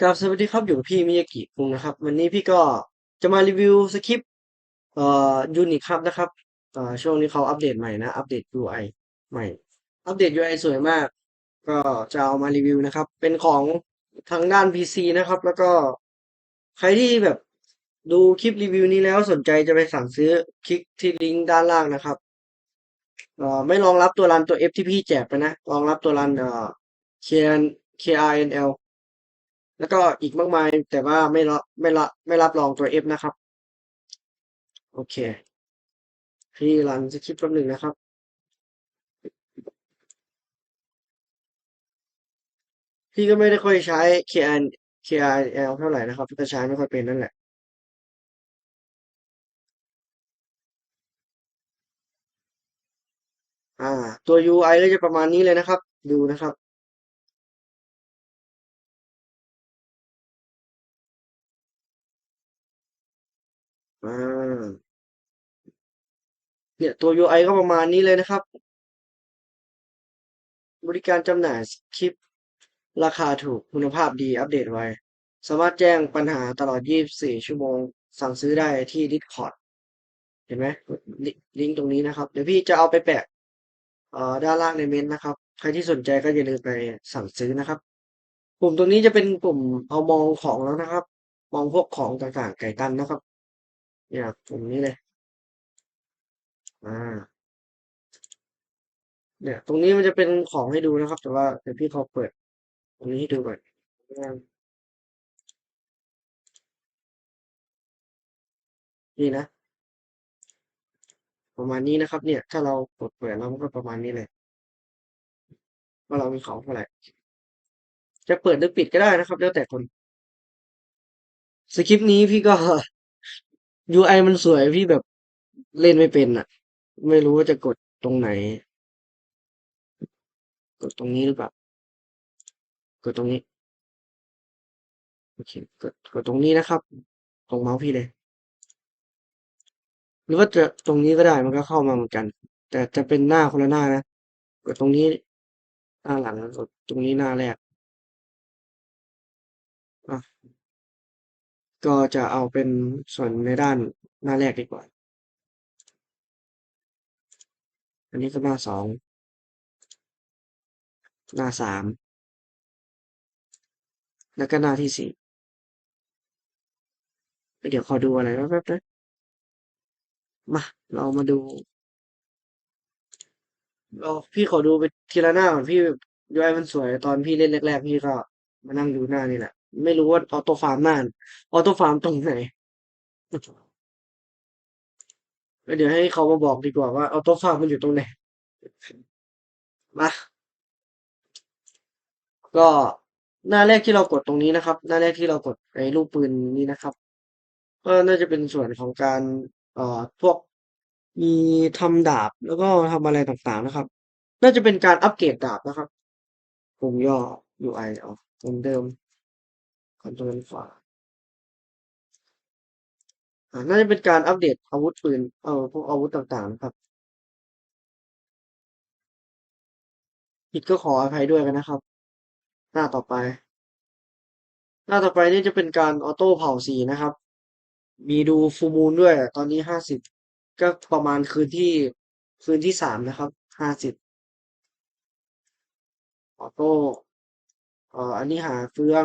ครับสวัสดีครับอยู่กับพี่มิยากิคุงนะครับ วันนี้พี่ก็จะมารีวิวสคริปต์เอ่อยูนิคครับนะครับเอ่อช่วงนี้เขาอัปเดตใหม่นะ อัปเดต UI ใหม่ อัปเดต UI สวยมาก ก็จะเอามารีวิวนะครับ เป็นของทางด้าน PC นะครับ แล้วก็ใครที่แบบดูคลิปรีวิวนี้แล้วสนใจจะไปสั่งซื้อคลิกที่ลิงก์ด้านล่างนะครับเอ่อไม่รองรับตัวรันตัว F ที่พี่แจกไปนะรองรับตัวรันเอ่อ KN KRNL แล้วก็อีกมากมาย แต่ว่าไม่รับไม่รับไม่รับรองตัว F นะครับ โอเค พี่รันสคริปแป๊บหนึ่งนะครับพี่ก็ไม่ได้ค่อยใช้ KN KRL เท่าไหร่นะครับก็ใช้ไม่ค่อยเป็นนั่นแหละ อ่า ตัว UI ก็จะประมาณนี้เลยนะครับ ดูนะครับ อ่าเนี่ยตัว UI ก็ประมาณนี้เลยนะครับ บริการจำหน่ายคลิป ราคาถูกคุณภาพดีอัปเดตไวสามารถแจ้งปัญหาตลอด 24 ชั่วโมง สั่งซื้อได้ที่ Discord เห็นไหมลิงก์ตรงนี้นะครับ เดี๋ยวพี่จะเอาไปแปะด้านล่างในเมนต์นะครับ ใครที่สนใจก็อย่าลืมไปสั่งซื้อนะครับปุ่มตรงนี้จะเป็นปุ่มเอามองของแล้วนะครับ มองพวกของต่างๆไก่ตันนะครับ เนี่ยปุ่มนี้เลย อ่า เนี่ย ตรงนี้มันจะเป็นของให้ดูนะครับ แต่ว่าเดี๋ยวพี่เขอเปิด ตรงนี้ให้ดูก่อนนี่นะ ประมาณนี้นะครับ เนี่ย ถ้าเรากดเปิดแล้วมันก็ประมาณนี้เลยว่าเรามีของเท่าไหร่จะเปิดหรือปิดก็ได้นะครับ แล้วแต่คน สคริปต์นี้พี่ก็ UI มันสวยพี่แบบเล่นไม่เป็นอะไม่รู้ว่าจะกดตรงไหน กดตรงนี้หรือเปล่ากดตรงนี้โอเคกดกดตรงนี้นะครับ ตรงเมาส์พี่เลย หรือว่าจะตรงนี้ก็ได้มันก็เข้ามาเหมือนกัน แต่จะเป็นหน้าคนละหน้านะกดตรงนี้หน้าหลังกดตรงนี้หน้าแรกอะ ก็จะเอาเป็นส่วนในด้านหน้าแรกดีกว่า อันนี้ก็หน้าสอง หน้าสาม แล้วก็หน้าที่สี่ เดี๋ยวขอดูอะไรแป๊บๆนะมา เรามาดูเราพี่ขอดูไปทีละหน้าก่อนพี่ยูไอมันสวยตอนพี่เล่นแรกๆ พี่ก็มานั่งดูหน้านี่แหละ ไม่รู้ว่าออโต้ฟาร์มหน้าออโต้ฟาร์มตรงไหน เดี๋ยวให้เขามาบอกดีกว่าว่าออโต้ฟาร์มมันอยู่ตรงไหนมาก็หน้าแรกที่เรากดตรงนี้นะครับ หน้าแรกที่เรากดไอ้รูปปืนนี้นะครับ ก็น่าจะเป็นส่วนของการเอ่อพวกมีทำดาบแล้วก็ทำอะไรต่างๆนะครับ น่าจะเป็นการอัปเกรดดาบนะครับปุ่มย่อ UI ออกเหมือนเดิม คอนโทรลขวาอ่าน่าจะเป็นการอัปเดตอาวุธปืน เอ่อพวกอาวุธต่างๆนะครับ ผิดก็ขออภัยด้วยกันนะครับ หน้าต่อไป หน้าต่อไปนี่จะเป็นการออโต้เผาสีนะครับ มีดูฟูมูลด้วย ตอนนี้ห้าสิบก็ประมาณคืนที่คืนที่สามนะครับ ห้าสิบออโต้ เอ่อ อันนี้หาเฟือง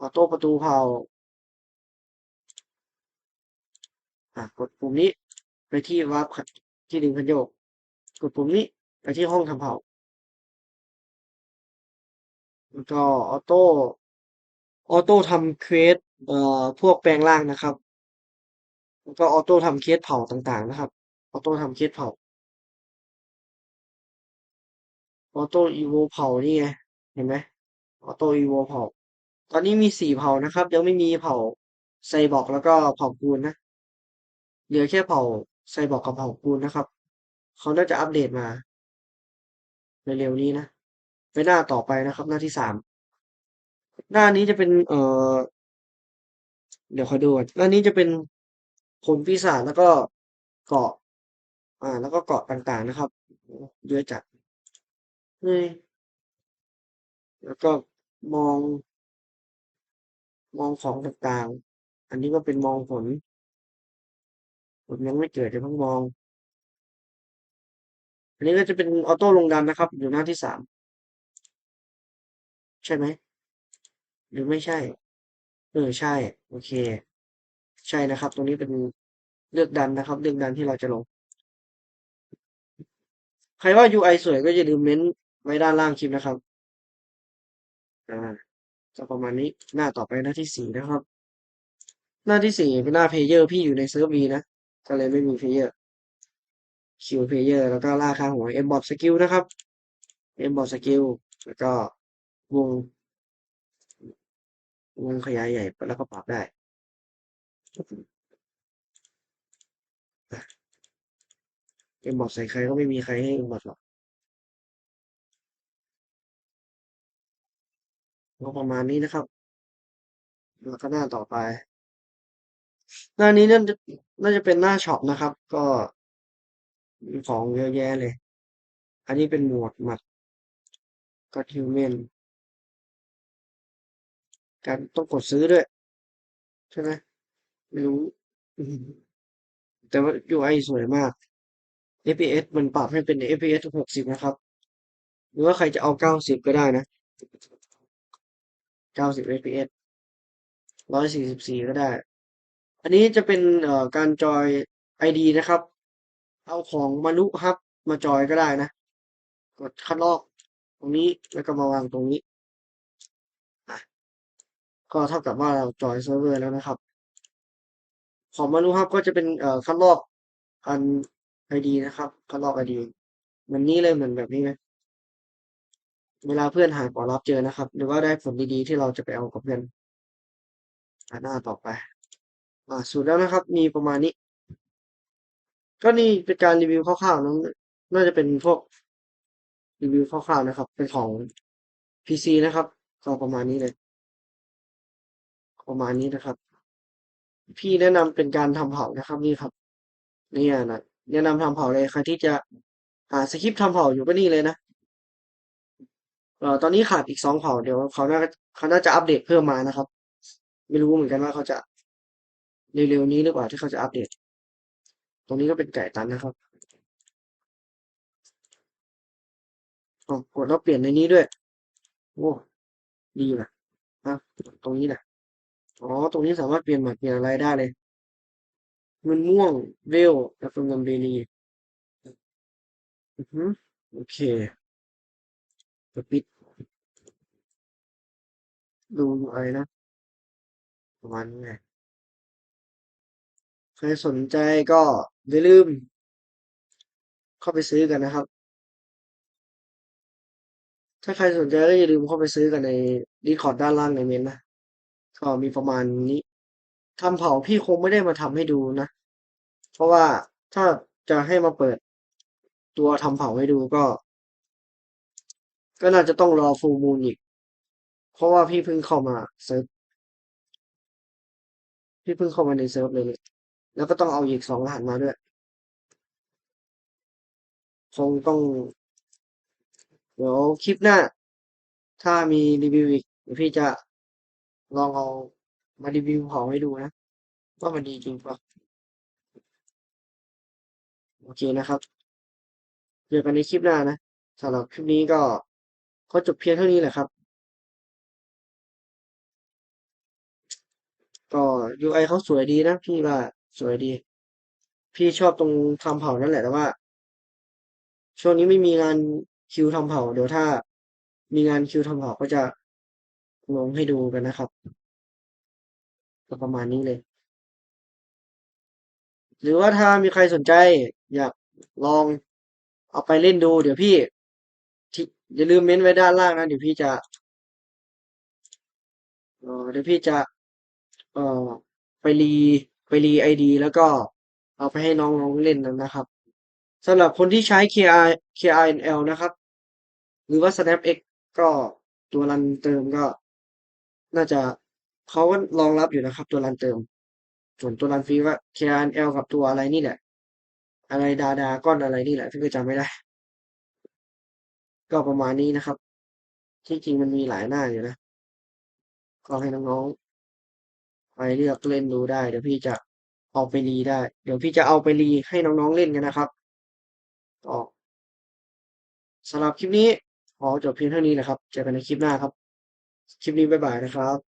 ออโต้ประตูเผาอะกดปุ่มนี้ไปที่วาร์ปที่ดึงคันโยก กดปุ่มนี้ไปที่ห้องทำเผาแล้วก็ออโต้ออโต้ทำเควสเอ่อพวกแปลงร่างนะครับ แล้วก็ออโต้ทำเคสเผาต่างๆนะครับ ออโต้ทำเคสเผา ออโต้อีโวเผานี่ไง เห็นไหมออโต้อีโวเผา ตอนนี้มีสี่เผ่านะครับ ยังไม่มีเผ่าไซบอร์กแล้วก็เผ่ากูนนะ เหลือแค่เผ่าไซบอร์กกับเผ่ากูนนะครับ เขาน่าจะอัปเดตมาเร็วๆนี้นะไปหน้าต่อไปนะครับ หน้าที่สามหน้านี้จะเป็น เอ่อ เดี๋ยวคอยดูหน้านี้จะเป็นผลปีศาจแล้วก็เกาะ อ่า แล้วก็เกาะต่างๆนะครับ เยอะจัดเฮ้ยแล้วก็มอง มองของต่างๆ อันนี้ก็เป็นมองผล ผลยังไม่เกิดจะเพิ่งมอง อันนี้ก็จะเป็นออโต้ลงดันนะครับ อยู่หน้าที่สาม ใช่ไหม หรือไม่ใช่ เออใช่ โอเค ใช่นะครับ ตรงนี้เป็นเลือกดันนะครับ เลือกดันที่เราจะลง ใครว่า UI สวยก็อย่าลืมเม้นไว้ด้านล่างคลิปนะครับ อ่า จะประมาณนี้หน้าต่อไปหน้าที่สี่นะครับ หน้าที่สี่เป็นหน้าเพลเยอร์พี่อยู่ในเซิร์ฟวีนะก็เลยไม่มีเพลเยอร์คิวเพลเยอร์แล้วก็ล่าค่าหัว M bot skill นะครับ M bot skill แล้วก็วงวงขยายใหญ่แล้วก็ปรับได้เอ็มบอทใส่ใครก็ไม่มีใครให้เอ็มบอทหรอก ก็ประมาณนี้นะครับ แล้วก็หน้าต่อไป หน้านี้น่าจะน่าจะเป็นหน้าช็อปนะครับ ก็มีของเยอะแยะเลย อันนี้เป็นหมวดหมัดก็ฮิวแมนการต้องกดซื้อด้วย ใช่ไหมไม่รู้ แต่ว่า UI สวยมาก FPS มันปรับให้เป็น FPS หกสิบนะครับ หรือว่าใครจะเอาเก้าสิบก็ได้นะ เก้าสิบ FPS ร้อยสี่สิบสี่ก็ได้ อันนี้จะเป็นการจอย ID นะครับ เอาของมนุฮับมาจอยก็ได้นะ กดคัดลอกตรงนี้แล้วก็มาวางตรงนี้ ก็เท่ากับว่าเราจอยเซิร์ฟเวอร์แล้วนะครับ ของมนุฮับก็จะเป็นคัดลอกอัน ID นะครับคัดลอก ID เหมือนนี้เลยเหมือนแบบนี้ไหม เวลาเพื่อนหาขอรับเจอนะครับ หรือว่าได้ผลดีๆที่เราจะไปเอากับเพื่อนอ่าหน้าต่อไป อ่าสุดแล้วนะครับ มีประมาณนี้ ก็นี่เป็นการรีวิวคร่าวๆนะน่าจะเป็นพวกรีวิวคร่าวๆนะครับ เป็นของ PC นะครับ ก็ประมาณนี้เลย ประมาณนี้นะครับ พี่แนะนำเป็นการทำเผานะครับนี่ครับนี่นะแนะนำทำเผาเลยใครที่จะหาสคริปต์ทำเผาอยู่ก็นี่เลยนะ เอ่อตอนนี้ขาดอีกสองเผ่าเดี๋ยวเขาน่าเขาน่าจะอัปเดตเพิ่มมานะครับ ไม่รู้เหมือนกันว่าเขาจะเร็วๆนี้หรือเปล่าที่เขาจะอัปเดต ตรงนี้ก็เป็นไก่ตันนะครับอ๋อกดแล้วเปลี่ยนในนี้ด้วย โอ้ดีนะอะตรงนี้นะอ๋อ ตรงนี้สามารถเปลี่ยนหมดเปลี่ยนอะไรได้เลยเงินม่วงเวลแล้วก็เงินเบลีอือฮึโอเค จะปิด ดูอะไรนะ ประมาณนี้ไงใครสนใจก็อย่าลืม เข้าไปซื้อกันนะครับ ถ้าใครสนใจก็อย่าลืมเข้าไปซื้อกันในดีคอร์ดด้านล่างในเมนนะ ก็มีประมาณนี้ทำเผาพี่คงไม่ได้มาทำให้ดูนะ เพราะว่าถ้าจะให้มาเปิดตัวทำเผาให้ดูก็ ก็น่าจะต้องรอฟูลมูนอีก เพราะว่าพี่เพิ่งเข้ามาเซิร์ฟพี่เพิ่งเข้ามาในเซิร์ฟเลย แล้วก็ต้องเอาอีกสองรหัสมาด้วย คงต้อง เดี๋ยวคลิปหน้า ถ้ามีรีวิวอีกพี่จะลองเอามารีวิวของให้ดูนะ ว่ามันดีจริงปะโอเคนะครับ เจอกันในคลิปหน้านะสำหรับคลิปนี้ก็ ก็จบเพียงเท่านี้แหละครับ ก็ UI เขาสวยดีนะพี่ว่าสวยดี พี่ชอบตรงทำเผานั่นแหละแต่ว่า ช่วงนี้ไม่มีงานคิวทำเผาเดี๋ยวถ้ามีงานคิวทำเผาก็จะลงให้ดูกันนะครับก็ประมาณนี้เลย หรือว่าถ้ามีใครสนใจ อยากลองเอาไปเล่นดู เดี๋ยวพี่ อย่าลืมเม้นไว้ด้านล่างนะเดี๋ยวพี่จะเออเดี๋ยวพี่จะเออไปรีไปรีไอดีแล้วก็เอาไปให้น้องๆเล่นนะครับสำหรับคนที่ใช้ KR KRNL นะครับ หรือว่า SnapX ก็ตัวรันเติมก็ น่าจะเขาก็รองรับอยู่นะครับ ตัวรันเติม ส่วนตัวรันฟรีก็ KRNL กับตัวอะไรนี่แหละ อะไรดาดาก้อนอะไรนี่แหละที่ก็จำไม่ได้ ก็ประมาณนี้นะครับ ที่จริงมันมีหลายหน้าอยู่นะ ก็ให้น้องๆไปเลือกเล่นดูได้ เดี๋ยวพี่จะเอาไปรีได้ เดี๋ยวพี่จะเอาไปรีให้น้องๆเล่นกันนะครับก็สำหรับคลิปนี้ขอจบเพียงเท่านี้นะครับ เจอกันในคลิปหน้าครับ คลิปนี้บ๊ายบายนะครับ